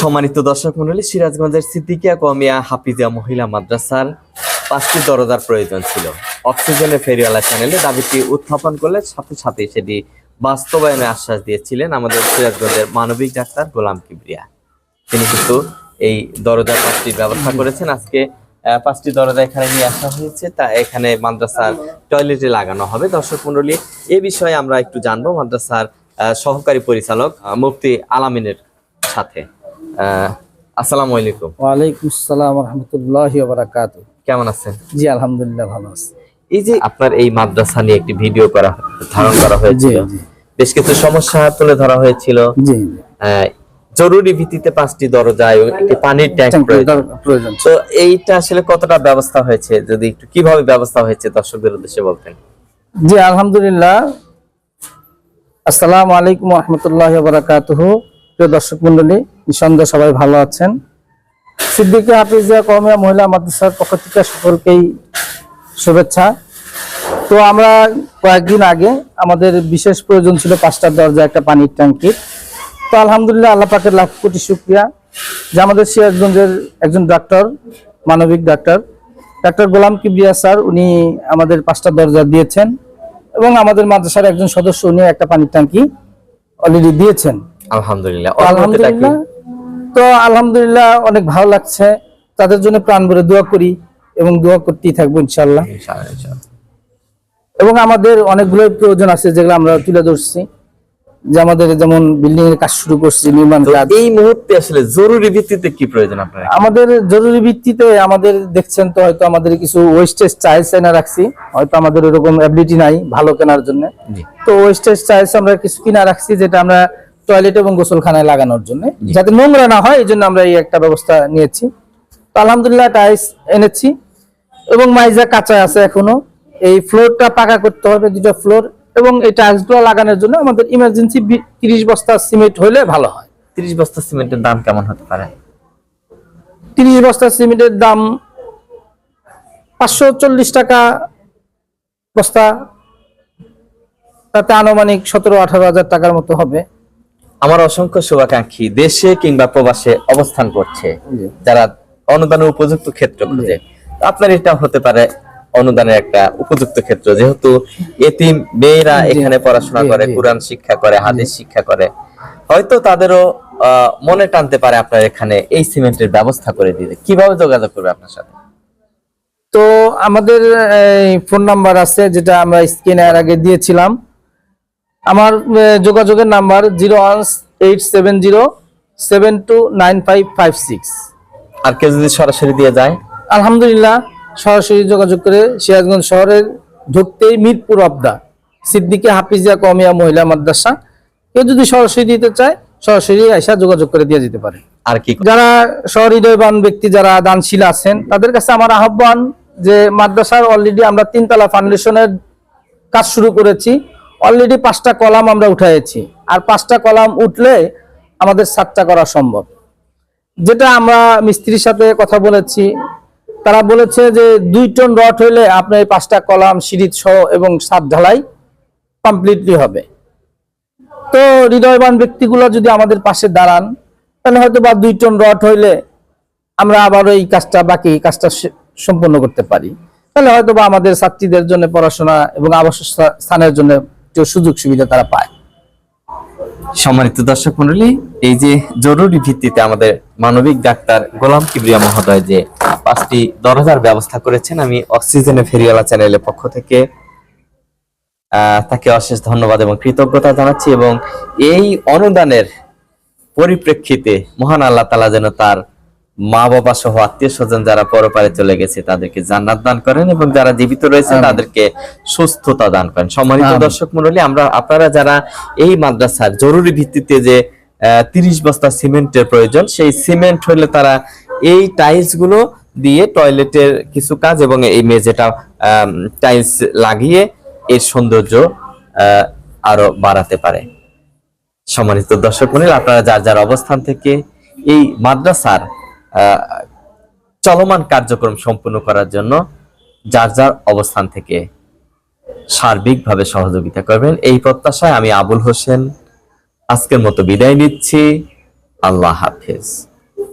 সম্মানিত দর্শক মন্ডলী, সিরাজগঞ্জের সিদ্দিকিয়া কমিয়া হাফিজিয়া মহিলা মাদ্রাসার পাঁচটি দরজার প্রয়োজন ছিল। অক্সিজেনের ফেরিওয়ালা চ্যানেলে দাবিটি উত্থাপন করলে সাথে সাথে সেটি বাস্তবায়নে আশ্বাস দিয়েছিলেন আমাদের সিরাজগঞ্জের মানবিক ডাক্তার গোলাম কিবরিয়া। তিনি কিন্তু এই দরজার পাঁচটি ব্যবস্থা করেছেন। আজকে পাঁচটি দরজা এখানে নিয়ে আসা হয়েছে। তা এখানে মাদ্রাসার টয়লেটে লাগানো হবে। দর্শক মন্ডলী, এ বিষয়ে আমরা একটু জানব মাদ্রাসার সহকারী পরিচালক মুফতি আলামিনের সাথে। আসসালামু আলাইকুম। ওয়ালাইকুম আসসালাম রহমতুল্লাহ বারাকাত কেমন আছেন? জি আলহামদুলিল্লাহ ভালো আছি। এই যে আপনার এই মাদ্রাসা নিয়ে একটি ভিডিও করা ধারণ করা হয়েছিল বেশ কিছু সমস্যা তুলে ধরা হয়েছিল। জি জরুরি ভিত্তিতে পাঁচটি দরজা এবং একটি পানির ট্যাঙ্ক প্রয়োজন। তো এইটা আসলে কতটা ব্যবস্থা হয়েছে? যদি একটু কীভাবে ব্যবস্থা হয়েছে দর্শকদের উদ্দেশ্যে বলতেন। জি আলহামদুলিল্লাহ। আসসালামু আলাইকুম রহমতুল্লাহ বারাকাতুহু। প্রিয় দর্শক মন্ডলী নিঃসন্দেহ সবাই ভালো আছেন। সিদ্দিকী হাফিজিয়া কমিয়া মহিলা মাদ্রাসার পক্ষ থেকে সকলকেই শুভেচ্ছা। তো আমরা কয়েকদিন আগে আমাদের বিশেষ প্রয়োজন ছিল পাঁচটা দরজা একটা পানির ট্যাঙ্কির। তো আলহামদুলিল্লাহ আল্লাহ পাকের লাখ কোটি শুক্রিয়া। যে আমাদের সিরাজগঞ্জের একজন ডাক্তার মানবিক doctor doctor Golam Kibria sir উনি আমাদের পাঁচটা দরজা দিয়েছেন এবং আমাদের মাদ্রাসার একজন সদস্য উনি একটা পানির ট্যাঙ্কি অলরেডি দিয়েছেন। আলহামদুলিল্লাহ? আলহামদুলিল্লাহ তো আলহামদুলিল্লাহ অনেক ভালো লাগছে। তাদের জন্য প্রাণ ভরে দোয়া করি এবং দোয়া করতেই থাকব ইনশাল্লাহ। এবং আমাদের অনেকগুলো প্রয়োজন আছে যেগুলো আমরা তুলে ধরছি। যে আমাদের যেমন বিল্ডিং এর কাজ শুরু করছি নির্মাণ কাজ। এই মুহূর্তে আসলে জরুরি ভিত্তিতে কি প্রয়োজন আপনার? আমাদের জরুরি ভিত্তিতে আমাদের দেখছেন তো হয়তো আমাদের কিছু ওয়েস্টেজ চাইল্ড এনে রাখছি। হয়তো আমাদের এরকম অ্যাবিলিটি নাই ভালো কেনার জন্য। তো ওয়েস্টেজ চাইল্ড আমরা কিছু কিনা রাখছি যেটা আমরা টয়লেট এবং গোসলখানায় লাগানোর জন্য। যাতে নোংরা না হয় এই জন্য আমরা এই একটা ব্যবস্থা নিয়েছি। তো আলহামদুলিল্লাহ টাইলস এনেছি। এবং মাইজা কাঁচা আছে এখনও। এই ফ্লোরটা পাকা করতে হবে দুটো ফ্লোর এবং এই টাইলসগুলো লাগানোর জন্য আমাদের ইমার্জেন্সি তিরিশ বস্তা সিমেন্ট হলে ভালো হয়। তিরিশ বস্তা সিমেন্টের দাম কেমন হতে পারে? তিরিশ বস্তা সিমেন্টের দাম পাঁচশো চল্লিশ টাকা বস্তা। তাতে আনুমানিক সতেরো আঠারো হাজার টাকার মতো হবে। আমার অসংখ্য শুভাকাঙ্ক্ষী দেশে কিংবা প্রবাসে অবস্থান করছে যারা অনুদানের উপযুক্ত ক্ষেত্র খুঁজে। আপনার এটা হতে পারে অনুদানের একটা উপযুক্ত ক্ষেত্র। যেহেতু এতিম মেয়েরা এখানে পড়াশোনা করে কোরআন শিক্ষা করে হাদিস শিক্ষা করে। হয়তো তাদেরও আহ, মনে টানতে পারে আপনার এখানে এই সিমেন্টের ব্যবস্থা করে দিতে। কীভাবে যোগাযোগ করবে আপনার সাথে? তো আমাদের ফোন নাম্বার আছে যেটা আমরা স্ক্রিনে এর আগে দিয়েছিলাম। আমার যোগাযোগের number zero one eight seven zero seven two nine five five six. আর কেউ যদি সরাসরি দিয়ে যায়? আলহামদুলিল্লাহ সরাসরি যোগাযোগ করে সিরাজগঞ্জ শহরের ঢুকতেই মিরপুর অবদা সিদ্দিকে হাফিজিয়া কমিয়া মহিলা মাদ্রাসা। কেউ যদি সরাসরি দিতে চায় সরাসরি আইসা যোগাযোগ করে দিয়ে যেতে পারে। আর কি? যারা সহৃদয়বান ব্যক্তি যারা দানশীল আছেন তাদের কাছে আমার আহ্বান যে মাদ্রাসার অলরেডি আমরা তিনতলা ফাউন্ডেশনের কাজ শুরু করেছি। অলরেডি পাঁচটা কলাম আমরা উঠাইছি। আর পাঁচটা কলাম উঠলে আমাদের সাতটা করা সম্ভব। যেটা আমরা মিস্ত্রির সাথে কথা বলেছি, তারা বলেছে যে দুই টন রড হইলে আপনার এই পাঁচটা কলাম সিঁড়ি সহ এবং সাত ঢালাই কমপ্লিটলি হবে। তো হৃদয়বান ব্যক্তিগুলো যদি আমাদের পাশে দাঁড়ান, তাহলে হয়তো বা দুই টন রড হইলে আমরা আবার এই কাজটা বাকি কাজটা সম্পন্ন করতে পারি। তাহলে হয়তো বা আমাদের ছাত্রীদের জন্য পড়াশোনা এবং আবাসিক স্থা- স্থানের জন্য একটু সুযোগ সুবিধা তারা পায়। সম্মানিত দর্শক মন্ডলী এই যে জরুরি ভিত্তিতে আমাদের মানবিক ডাক্তার গোলাম কিবরিয়া মহোদয় যে পাঁচটি দরজার ব্যবস্থা করেছেন, আমি অক্সিজেনে ফেরিওয়ালা চ্যানেলের পক্ষ থেকে তাকে অশেষ ধন্যবাদ এবং কৃতজ্ঞতা জানাচ্ছি এবং এই অনুদানের পরিপ্রেক্ষিতে মহান আল্লাহ তালা যেন তার মা বাবা সহ আত্মীয় স্বজন যারা পরপারে চলে গেছে তাদেরকে জান্নাত দান করেন এবং যারা জীবিত রয়েছে তাদেরকে সুস্থতা দান করেন। সম্মানিত। দর্শক মন্ডলী আমরা আপনারা যারা এই মাদ্রাসার জরুরি ভিত্তিতে যে তিরিশ বস্তা সিমেন্টের প্রয়োজন সেই সিমেন্ট হলে তারা এই টাইলসগুলো দিয়ে টয়লেটের কিছু কাজ এবং এই মেঝেটা টাইলস লাগিয়ে এর সৌন্দর্য আহ, আরও বাড়াতে পারে। সম্মানিত দর্শক মন্ডলী আপনারা যার যার অবস্থান থেকে এই মাদ্রাসার চলমান কার্যক্রম সম্পূর্ণ করার জন্য যার যার অবস্থান থেকে সার্বিকভাবে সহযোগিতা করবেন। এই প্রত্যাশায় আমি আবুল হোসেন আজকের মতো বিদায় নিচ্ছি। আল্লাহ হাফেজ।